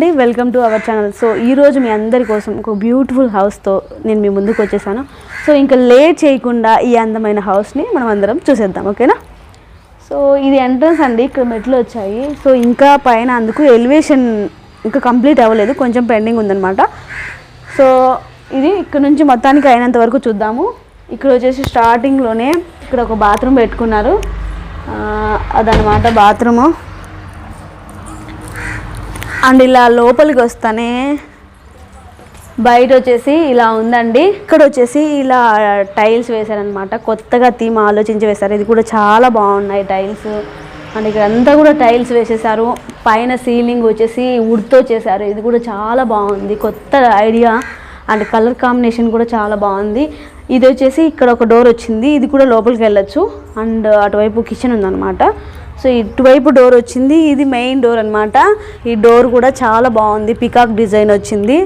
అండి welcome to our channel so ఈరోజు మీ అందరి కోసం ఒక బ్యూటిఫుల్ హౌస్తో నేను మీ ముందుకు వచ్చేసాను. సో ఇంకా లేట్ చేయకుండా ఈ అందమైన హౌస్ని మనం అందరం చూసేద్దాం ఓకేనా సో ఇది ఎంట్రన్స్ అండి ఇక్కడ మెట్లు వచ్చాయి. సో ఇంకా పైన అందుకు ఎలివేషన్ ఇంకా కంప్లీట్ అవ్వలేదు కొంచెం పెండింగ్ ఉందనమాట సో ఇది ఇక్కడ నుంచి మొత్తానికి అయినంత వరకు చూద్దాము. ఇక్కడ వచ్చేసి స్టార్టింగ్లోనే ఇక్కడ ఒక బాత్రూమ్ పెట్టుకున్నారు. అదనమాట బాత్రూము అండ్ ఇలా లోపలికి వస్తానే బయట వచ్చేసి ఇలా ఉందండి. ఇక్కడ వచ్చేసి ఇలా టైల్స్ వేశారనమాట కొత్తగా థీమ్ ఆలోచించి వేశారు. ఇది కూడా చాలా బాగున్నాయి టైల్స్. అండ్ ఇక్కడ అంతా కూడా టైల్స్ వేసేసారు. పైన సీలింగ్ వచ్చేసి వుడ్తో చేశారు. ఇది కూడా చాలా బాగుంది. కొత్త ఐడియా. అండ్ కలర్ కాంబినేషన్ కూడా చాలా బాగుంది. ఇది వచ్చేసి ఇక్కడ ఒక డోర్ వచ్చింది. ఇది కూడా లోపలికి వెళ్ళొచ్చు. అండ్ అటువైపు కిచెన్ ఉందన్నమాట. సో ఇటువైపు డోర్ వచ్చింది. ఇది మెయిన్ డోర్ అనమాట ఈ డోర్ కూడా చాలా బాగుంది. పికాక్ డిజైన్ వచ్చింది.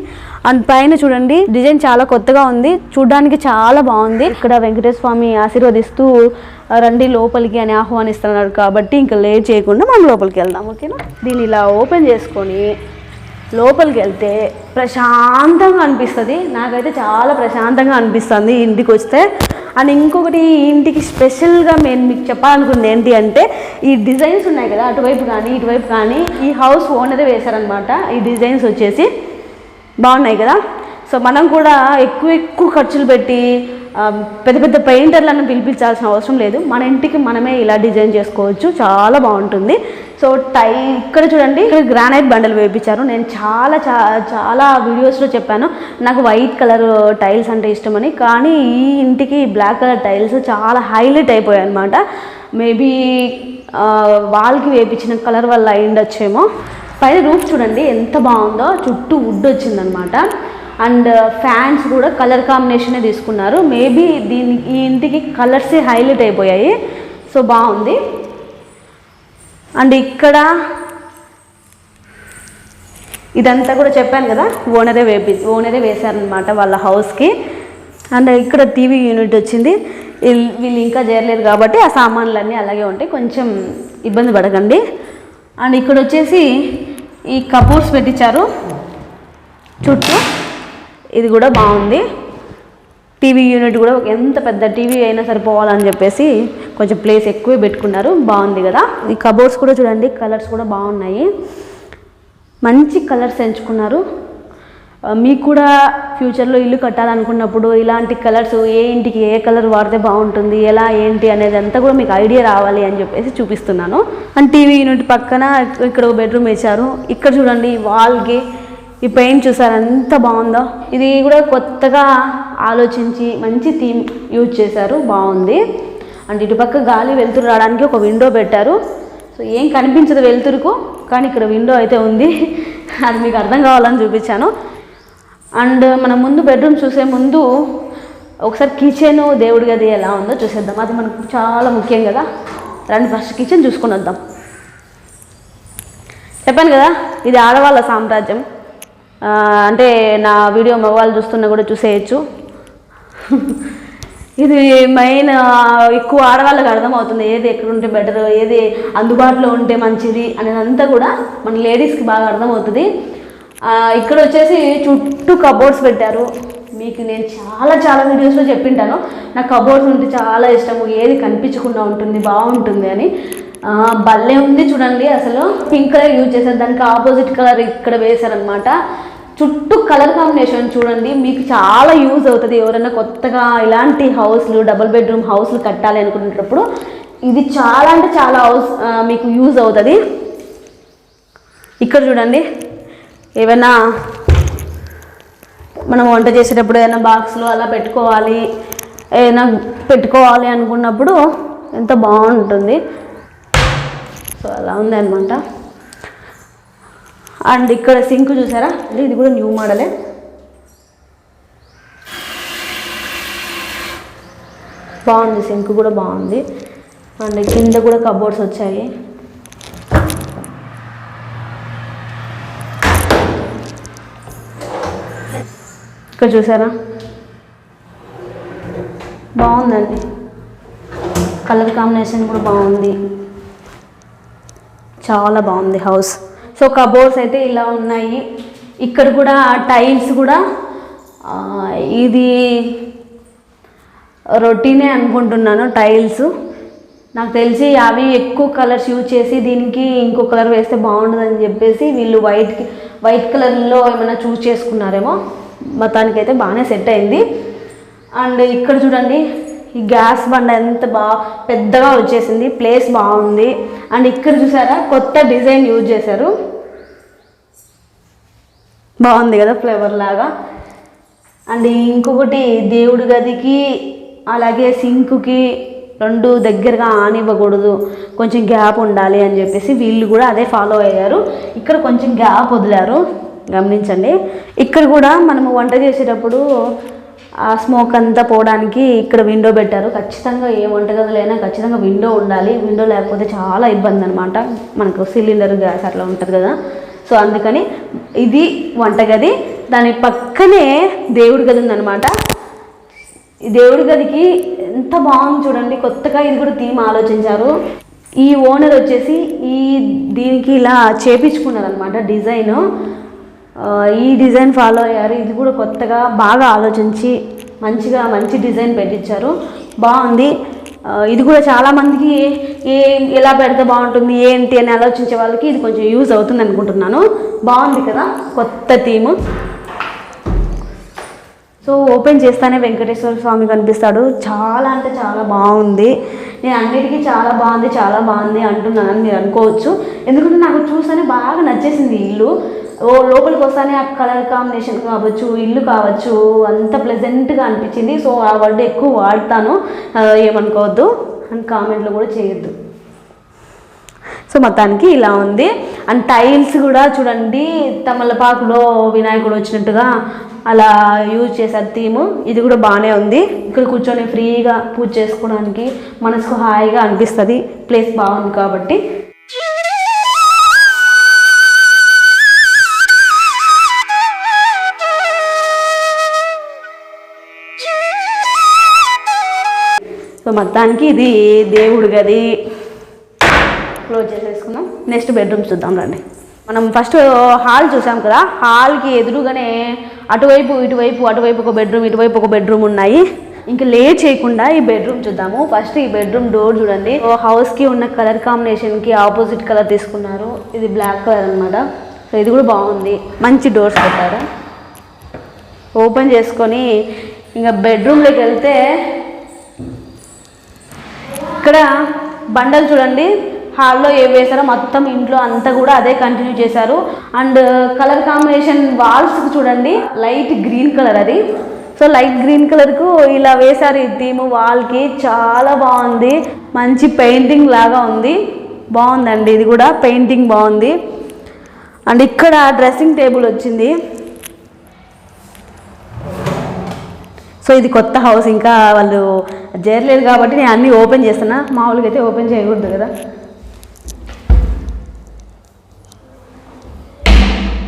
అండ్ పైన చూడండి డిజైన్ చాలా కొత్తగా ఉంది. చూడడానికి చాలా బాగుంది. ఇక్కడ వెంకటేశ్వర స్వామి ఆశీర్వదిస్తూ రండి లోపలికి అని ఆహ్వానిస్తున్నారు కాబట్టి ఇంకా లేట్ చేయకుండా మనం లోపలికి వెళ్దాం ఓకేనా? దీన్ని ఇలా ఓపెన్ చేసుకొని లోపలికి వెళ్తే ప్రశాంతంగా అనిపిస్తుంది. నాకైతే చాలా ప్రశాంతంగా అనిపిస్తుంది ఈ ఇంటికి వస్తే అండ్ ఇంకొకటి ఇంటికి స్పెషల్గా నేను మీకు చెప్పాలనుకుంది ఏంటి అంటే ఈ డిజైన్స్ ఉన్నాయి కదా అటువైపు కానీ ఇటువైపు కానీ ఈ హౌస్ ఓనరే వేశారనమాట ఈ డిజైన్స్ వచ్చేసి బాగున్నాయి కదా. సో మనం కూడా ఎక్కువ ఎక్కువ ఖర్చులు పెట్టి పెద్ద పెద్ద పెయింటర్లను పిలిపించాల్సిన అవసరం లేదు. మన ఇంటికి మనమే ఇలా డిజైన్ చేసుకోవచ్చు. చాలా బాగుంటుంది. సో టై ఇక్కడ చూడండి ఇక్కడ గ్రానైట్ బండలు వేయించారు నేను చాలా చాలా వీడియోస్లో చెప్పాను. నాకు వైట్ కలర్ టైల్స్ అంటే ఇష్టమని. కానీ ఈ ఇంటికి బ్లాక్ కలర్ టైల్స్ చాలా హైలైట్ అయిపోయాయి అనమాట మేబీ వాల్కి వేయించిన కలర్ వల్ల అయి ఉండొచ్చేమో పైన రూఫ్ చూడండి ఎంత బాగుందో. చుట్టూ వుడ్ వచ్చిందనమాట అండ్ ఫ్యాన్స్ కూడా కలర్ కాంబినేషనే తీసుకున్నారు. మేబీ దీని ఈ ఇంటికి కలర్సే హైలైట్ అయిపోయాయి. సో బాగుంది. అండ్ ఇక్కడ ఇదంతా కూడా చెప్పాను కదా ఓనరే వేపి ఓనరే వేశారనమాట వాళ్ళ హౌస్కి. అండ్ ఇక్కడ టీవీ యూనిట్ వచ్చింది. వీళ్ళు వీళ్ళు ఇంకా చేరలేదు కాబట్టి ఆ సామాన్లన్నీ అలాగే ఉంటాయి. కొంచెం ఇబ్బంది పడకండి. అండ్ ఇక్కడ వచ్చేసి ఈ కపూర్స్ పెట్టించారు. చుట్టూ ఇది కూడా బాగుంది. టీవీ యూనిట్ కూడా ఎంత పెద్ద టీవీ అయినా సరిపోవాలని చెప్పేసి కొంచెం ప్లేస్ ఎక్కువే పెట్టుకున్నారు. బాగుంది కదా. ఈ కబోర్డ్స్ కూడా చూడండి కలర్స్ కూడా బాగున్నాయి. మంచి కలర్స్ ఎంచుకున్నారు. మీకు కూడా ఫ్యూచర్లో ఇల్లు కట్టాలనుకున్నప్పుడు ఇలాంటి కలర్స్ ఏ ఇంటికి ఏ కలర్ వాడితే బాగుంటుంది ఎలా ఏంటి అనేది అంతా కూడా మీకు ఐడియా రావాలి అని చెప్పేసి చూపిస్తున్నాను. అండ్ టీవీ యూనిట్ పక్కన ఇక్కడ ఒక బెడ్రూమ్ వేశారు. ఇక్కడ చూడండి వాల్కి ఈ పెయింట్ చూసారు? ఎంత బాగుందో. ఇది కూడా కొత్తగా ఆలోచించి మంచి థీమ్ యూజ్ చేశారు. బాగుంది. అండ్ ఇటుపక్క గాలి వెలుతురు రావడానికి ఒక విండో పెట్టారు. సో ఏం కనిపించదు వెలుతురుకు కానీ ఇక్కడ విండో అయితే ఉంది. అది మీకు అర్థం కావాలని చూపించాను. అండ్ మనం ముందు బెడ్రూమ్ చూసే ముందు ఒకసారి కిచెన్ దేవుడి గది ఎలా ఉందో చూసేద్దాం. అది మనకు చాలా ముఖ్యం కదా. రండి ఫస్ట్ కిచెన్ చూసుకొని వద్దాం. చెప్పాను కదా ఇది ఆడవాళ్ళ సామ్రాజ్యం. అంటే నా వీడియో మగవాళ్ళు చూస్తున్నా కూడా చూసేయచ్చు. ఇది మెయిన్ ఎక్కువ ఆడవాళ్ళకి అర్థమవుతుంది ఏది ఎక్కడుంటే బెటర్ ఏది అందుబాటులో ఉంటే మంచిది అనేదంతా కూడా మన లేడీస్కి బాగా అర్థమవుతుంది. ఇక్కడ వచ్చేసి చుట్టూ కబోర్డ్స్ పెట్టారు. మీకు నేను చాలా చాలా వీడియోస్లో చెప్పింటాను. నాకు కబోర్డ్స్ ఉంటే చాలా ఇష్టము. ఏది కనిపించకుండా ఉంటుంది బాగుంటుంది అని. భలే ఉంది చూడండి అసలు పింక్ కలర్ యూజ్ చేశారు. దానికి ఆపోజిట్ కలర్ ఇక్కడ వేశారనమాట చుట్టూ కలర్ కాంబినేషన్ చూడండి మీకు చాలా యూజ్ అవుతుంది. ఎవరైనా కొత్తగా ఇలాంటి హౌస్లు డబుల్ బెడ్రూమ్ హౌస్లు కట్టాలి అనుకునేటప్పుడు ఇది చాలా అంటే చాలా హౌస్ మీకు యూజ్ అవుతుంది. ఇక్కడ చూడండి ఏమైనా మనం వంట చేసేటప్పుడు ఏదైనా బాక్స్లో అలా పెట్టుకోవాలి ఏదైనా పెట్టుకోవాలి అనుకున్నప్పుడు ఎంత బాగుంటుంది. సో అలా ఉంది అనమాట అండ్ ఇక్కడ సింక్ చూసారా? అంటే ఇది కూడా న్యూ మోడలే. బాగుంది సింక్ కూడా బాగుంది. అండ్ కింద కూడా కబోర్డ్స్ వచ్చాయి. ఇక్కడ చూసారా? బాగుందండి. కలర్ కాంబినేషన్ కూడా బాగుంది. చాలా బాగుంది హౌస్. సో కబోర్డ్స్ అయితే ఇలా ఉన్నాయి. ఇక్కడ కూడా టైల్స్ కూడా ఇది రొటీనే అనుకుంటున్నాను టైల్స్. నాకు తెలిసి అవి ఎక్కువ కలర్స్ యూజ్ చేసి దీనికి ఇంకో కలర్ వేస్తే బాగుంటుందని చెప్పేసి వీళ్ళు వైట్ వైట్ కలర్లో ఏమైనా చూస్ చేసుకున్నారేమో. మొత్తానికి అయితే బాగానే సెట్ అయింది. అండ్ ఇక్కడ చూడండి ఈ గ్యాస్ బండ ఎంత బాగా పెద్దగా వచ్చేసింది ప్లేస్ బాగుంది. అండ్ ఇక్కడ చూసారా కొత్త డిజైన్ యూజ్ చేశారు. బాగుంది కదా ఫ్లేవర్ లాగా. అండ్ ఇంకొకటి దేవుడి గదికి అలాగే సింక్కి రెండు దగ్గరగా ఆనివ్వకూడదు. కొంచెం గ్యాప్ ఉండాలి అని చెప్పేసి వీళ్ళు కూడా అదే ఫాలో అయ్యారు. ఇక్కడ కొంచెం గ్యాప్ వదిలారు. గమనించండి. ఇక్కడ కూడా మనము వంట చేసేటప్పుడు ఆ స్మోక్ అంతా పోవడానికి ఇక్కడ విండో పెట్టారు. ఖచ్చితంగా ఏ వంటగదిలైనా ఖచ్చితంగా విండో ఉండాలి. విండో లేకపోతే చాలా ఇబ్బంది అనమాట మనకు సిలిండర్ గ్యాస్ అట్లా ఉంటుంది కదా. సో అందుకని ఇది వంటగది. దాని పక్కనే దేవుడి గది ఉందన్నమాట. దేవుడి గదికి ఎంత బాగుంది చూడండి. కొత్తగా ఇది కూడా థీమ్ ఆలోచించారు. ఈ ఓనర్ వచ్చేసి ఈ దీనికి ఇలా చేపించుకున్నారు అనమాట డిజైన్. ఈ డిజైన్ ఫాలో అయ్యారు. ఇది కూడా కొత్తగా బాగా ఆలోచించి మంచిగా మంచి డిజైన్ పెట్టించారు. బాగుంది. ఇది కూడా చాలామందికి ఏ ఎలా పెడితే బాగుంటుంది ఏంటి అని ఆలోచించే వాళ్ళకి ఇది కొంచెం యూజ్ అవుతుంది అనుకుంటున్నాను. బాగుంది కదా కొత్త థీము. సో ఓపెన్ చేస్తానే వెంకటేశ్వర స్వామి కనిపిస్తాడు. చాలా అంటే చాలా బాగుంది. నేను అన్నిటికీ చాలా బాగుంది చాలా బాగుంది అంటున్నానని మీరు అనుకోవచ్చు. ఎందుకంటే నాకు చూస్తేనే బాగా నచ్చేసింది ఇల్లు. ఓ లోపలికి వస్తానే ఆ కలర్ కాంబినేషన్ కావచ్చు ఇల్లు కావచ్చు అంత ప్లెజెంట్గా అనిపించింది. సో ఆ వర్డ్ ఎక్కువ వాడతాను. ఏమనుకోవద్దు. అండ్ కామెంట్లు కూడా చేయొద్దు. సో మొత్తానికి ఇలా ఉంది. అండ్ టైల్స్ కూడా చూడండి. తమలపాకులో వినాయకుడు వచ్చినట్టుగా అలా యూజ్ చేశారు థీము. ఇది కూడా బాగానే ఉంది. ఇక్కడ కూర్చొని ఫ్రీగా పూజ చేసుకోవడానికి మనసుకు హాయిగా అనిపిస్తుంది. ప్లేస్ బాగుంది కాబట్టి. మొత్తానికి ఇది దేవుడు గది. క్లోజ్ చేసేసుకుందాం. నెక్స్ట్ బెడ్రూమ్ చూద్దాం రండి. మనం ఫస్ట్ హాల్ చూసాం కదా హాల్కి ఎదురుగానే అటువైపు ఇటువైపు అటువైపు ఒక బెడ్రూమ్ ఇటువైపు ఒక బెడ్రూమ్ ఉన్నాయి. ఇంకా లేట్ చేయకుండా ఈ బెడ్రూమ్ చూద్దాము. ఫస్ట్ ఈ బెడ్రూమ్ డోర్ చూడండి. ఓ హౌస్కి ఉన్న కలర్ కాంబినేషన్కి ఆపోజిట్ కలర్ తీసుకున్నారు. ఇది బ్లాక్ కలర్ అనమాట సో ఇది కూడా బాగుంది. మంచి డోర్స్ పెట్టారు. ఓపెన్ చేసుకొని ఇంకా బెడ్రూమ్లోకి వెళ్తే ఇక్కడ బండలు చూడండి. హాల్లో ఏ వేశారో మొత్తం ఇంట్లో అంతా కూడా అదే కంటిన్యూ చేశారు. అండ్ కలర్ కాంబినేషన్ వాల్స్ చూడండి. లైట్ గ్రీన్ కలర్ అది. సో లైట్ గ్రీన్ కలర్కు ఇలా వేశారు ఈ థీమ్ వాల్కి చాలా బాగుంది. మంచి పెయింటింగ్ లాగా ఉంది. బాగుందండి. ఇది కూడా పెయింటింగ్ బాగుంది. అండ్ ఇక్కడ డ్రెస్సింగ్ టేబుల్ వచ్చింది. సో ఇది కొత్త హౌస్ ఇంకా వాళ్ళు జరలేదు కాబట్టి నేను అన్నీ ఓపెన్ చేస్తున్నా. మామూలుగా అయితే ఓపెన్ చేయకూడదు కదా.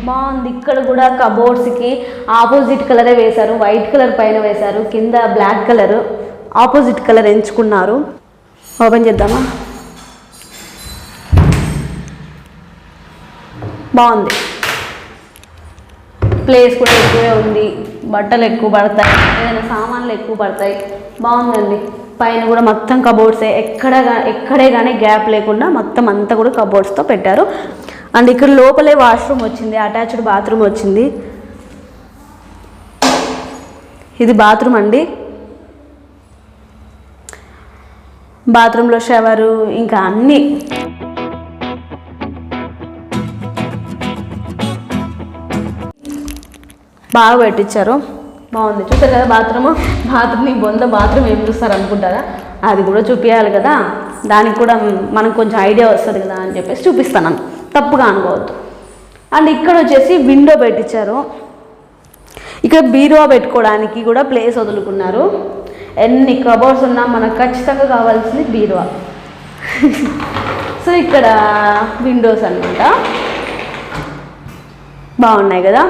బాగుంది. ఇక్కడ కూడా కబోర్డ్స్కి ఆపోజిట్ కలరే వేశారు. వైట్ కలర్ పైన వేశారు. కింద బ్లాక్ కలర్. ఆపోజిట్ కలర్ ఎంచుకున్నారు. ఓపెన్ చేద్దామా? బాగుంది. ప్లేస్ కూడా ఎక్కువే ఉంది. బట్టలు ఎక్కువ పడతాయి. ఏదైనా సామాన్లు ఎక్కువ పడతాయి. బాగుందండి. పైన కూడా మొత్తం కబోర్డ్సే ఎక్కడ ఎక్కడే కానీ గ్యాప్ లేకుండా మొత్తం అంతా కూడా కబోర్డ్స్తో పెట్టారు. అండ్ ఇక్కడ లోపలే వాష్రూమ్ వచ్చింది. అటాచ్డ్ బాత్రూమ్ వచ్చింది. ఇది బాత్రూమ్ అండి. బాత్రూంలో షవరు ఇంకా అన్నీ బాగా పెట్టించారు. బాగుంది. చూసారు కదా బాత్రూమ్? బాత్రూమ్ బొంద బాత్రూమ్ ఏం చూస్తారు అనుకుంటారా? అది కూడా చూపించాలి కదా. దానికి కూడా మనకు కొంచెం ఐడియా వస్తుంది కదా అని చెప్పేసి చూపిస్తాను. తప్పుగా అనుకోవద్దు. అండ్ ఇక్కడ వచ్చేసి విండో పెట్టించారు. ఇక్కడ బీరువా పెట్టుకోవడానికి కూడా ప్లేస్ వదులుకున్నారు. ఎన్ని కబోర్డ్స్ ఉన్నా మనకు ఖచ్చితంగా కావాల్సింది బీరువా. సో ఇక్కడ విండోస్ అనమాట బాగున్నాయి కదా.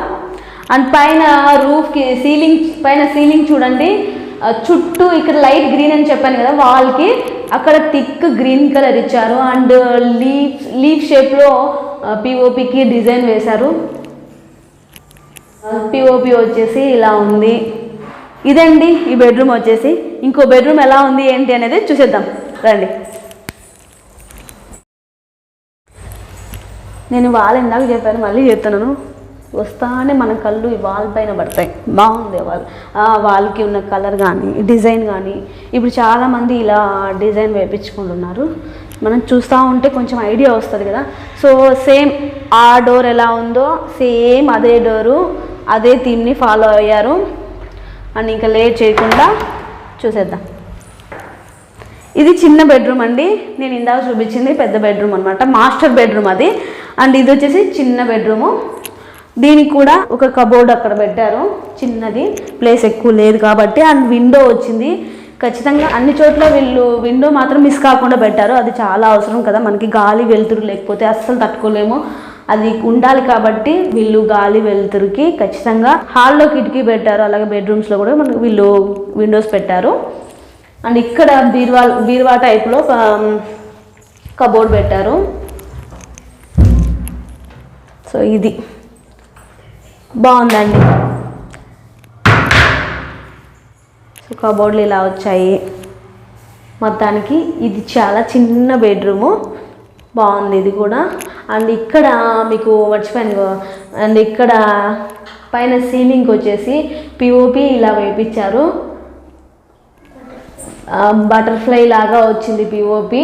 అండ్ పైన రూఫ్కి సీలింగ్ పైన సీలింగ్ చూడండి. చుట్టూ ఇక్కడ లైట్ గ్రీన్ అని చెప్పాను కదా వాల్కి అక్కడ థిక్ గ్రీన్ కలర్ ఇచ్చారు. అండ్ లీఫ్ లీఫ్ షేప్లో పిఓపికి డిజైన్ వేశారు. పిఓపి వచ్చేసి ఇలా ఉంది. ఇదండి ఈ బెడ్రూమ్ వచ్చేసి. ఇంకో బెడ్రూమ్ ఎలా ఉంది ఏంటి అనేది చూసేద్దాం. రండి. నేను వాళ్ళ ఇందాక చెప్పాను మళ్ళీ చెప్తున్నాను. వస్తానే మన కళ్ళు వాల్ పైన పడతాయి. బాగుంది వాల్. వాళ్ళకి ఉన్న కలర్ కానీ డిజైన్ కానీ ఇప్పుడు చాలామంది ఇలా డిజైన్ వేయించుకుంటున్నారు మనం చూస్తూ ఉంటే కొంచెం ఐడియా వస్తుంది కదా. సో సేమ్ ఆ డోర్ ఎలా ఉందో సేమ్ అదే డోరు అదే థీమ్ని ఫాలో అయ్యారు. అండ్ ఇంకా లేట్ చేయకుండా చూసేద్దాం. ఇది చిన్న బెడ్రూమ్ అండి. నేను ఇందాక చూపించింది పెద్ద బెడ్రూమ్ అనమాట మాస్టర్ బెడ్రూమ్ అది. అండ్ ఇది వచ్చేసి చిన్న బెడ్రూము. దీనికి కూడా ఒక కబోర్డ్ అక్కడ పెట్టారు. చిన్నది. ప్లేస్ ఎక్కువ లేదు కాబట్టి అండ్ విండో వచ్చింది. ఖచ్చితంగా అన్ని చోట్ల వీళ్ళు విండో మాత్రం మిస్ కాకుండా పెట్టారు. అది చాలా అవసరం కదా. మనకి గాలి వెలుతురు లేకపోతే అస్సలు తట్టుకోలేము. అది ఉండాలి కాబట్టి వీళ్ళు గాలి వెలుతురుకి ఖచ్చితంగా హాల్లో కిటికీ పెట్టారు. అలాగే బెడ్రూమ్స్లో కూడా మనకి వీళ్ళు విండోస్ పెట్టారు. అండ్ ఇక్కడ బీర్వా బీర్వా టైప్లో కబోర్డ్ పెట్టారు. సో ఇది. బాగుందండి. సో కబోర్డ్లు ఇలా వచ్చాయి. మొత్తానికి ఇది చాలా చిన్న బెడ్రూము. బాగుంది ఇది కూడా. అండ్ ఇక్కడ మీకు మర్చిపోయాను అండ్ ఇక్కడ పైన సీలింగ్ వచ్చేసి పిఓపి ఇలా వేపించారు బటర్ఫ్లై లాగా వచ్చింది పిఓపి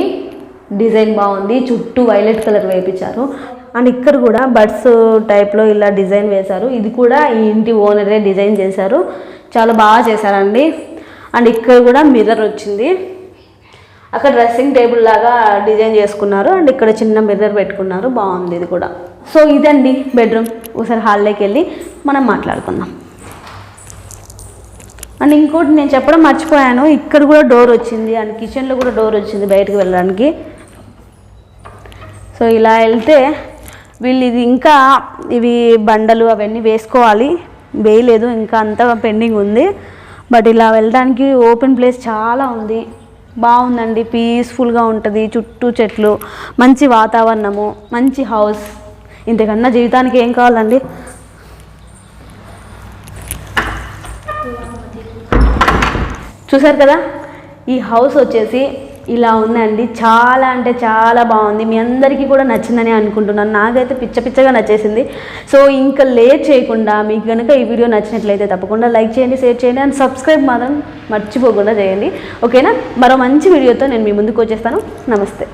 డిజైన్ బాగుంది చుట్టూ వైలెట్ కలర్ వేయించారు అండ్ ఇక్కడ కూడా బడ్స్ టైప్లో ఇలా డిజైన్ వేశారు. ఇది కూడా ఈ ఇంటి ఓనరే డిజైన్ చేశారు. చాలా బాగా చేశారండి. అండ్ ఇక్కడ కూడా మిర్రర్ వచ్చింది. అక్కడ డ్రెస్సింగ్ టేబుల్ లాగా డిజైన్ చేసుకున్నారు. అండ్ ఇక్కడ చిన్న మిర్రర్ పెట్టుకున్నారు. బాగుంది ఇది కూడా. సో ఇదండి బెడ్రూమ్. ఒకసారి హాల్లోకి వెళ్ళి మనం మాట్లాడుకుందాం. అండ్ ఇంకోటి నేను చెప్పడం మర్చిపోయాను. ఇక్కడ కూడా డోర్ వచ్చింది. అండ్ కిచెన్లో కూడా డోర్ వచ్చింది బయటకు వెళ్ళడానికి. సో ఇలా వెళ్తే వీళ్ళు ఇది ఇంకా ఇవి బండలు అవన్నీ వేసుకోవాలి. వేయలేదు ఇంకా అంతా పెండింగ్ ఉంది. బట్ ఇలా వెళ్ళడానికి ఓపెన్ ప్లేస్ చాలా ఉంది. బాగుందండి పీస్ఫుల్గా ఉంటుంది. చుట్టూ చెట్లు మంచి వాతావరణము మంచి హౌస్. ఇంతకన్నా జీవితానికి ఏం కావాలండి? చూసారు కదా? ఈ హౌస్ వచ్చేసి ఇలా ఉందండి. చాలా అంటే చాలా బాగుంది. మీ అందరికీ కూడా నచ్చిందని అనుకుంటున్నాను. నాకైతే పిచ్చ పిచ్చగా నచ్చేసింది. సో ఇంకా లేట్ చేయకుండా మీకు కనుక ఈ వీడియో నచ్చినట్లయితే తప్పకుండా లైక్ చేయండి షేర్ చేయండి అండ్ సబ్స్క్రైబ్ మాత్రం మర్చిపోకుండా చేయండి. ఓకేనా? మరో మంచి వీడియోతో నేను మీ ముందుకు వచ్చేస్తాను. నమస్తే.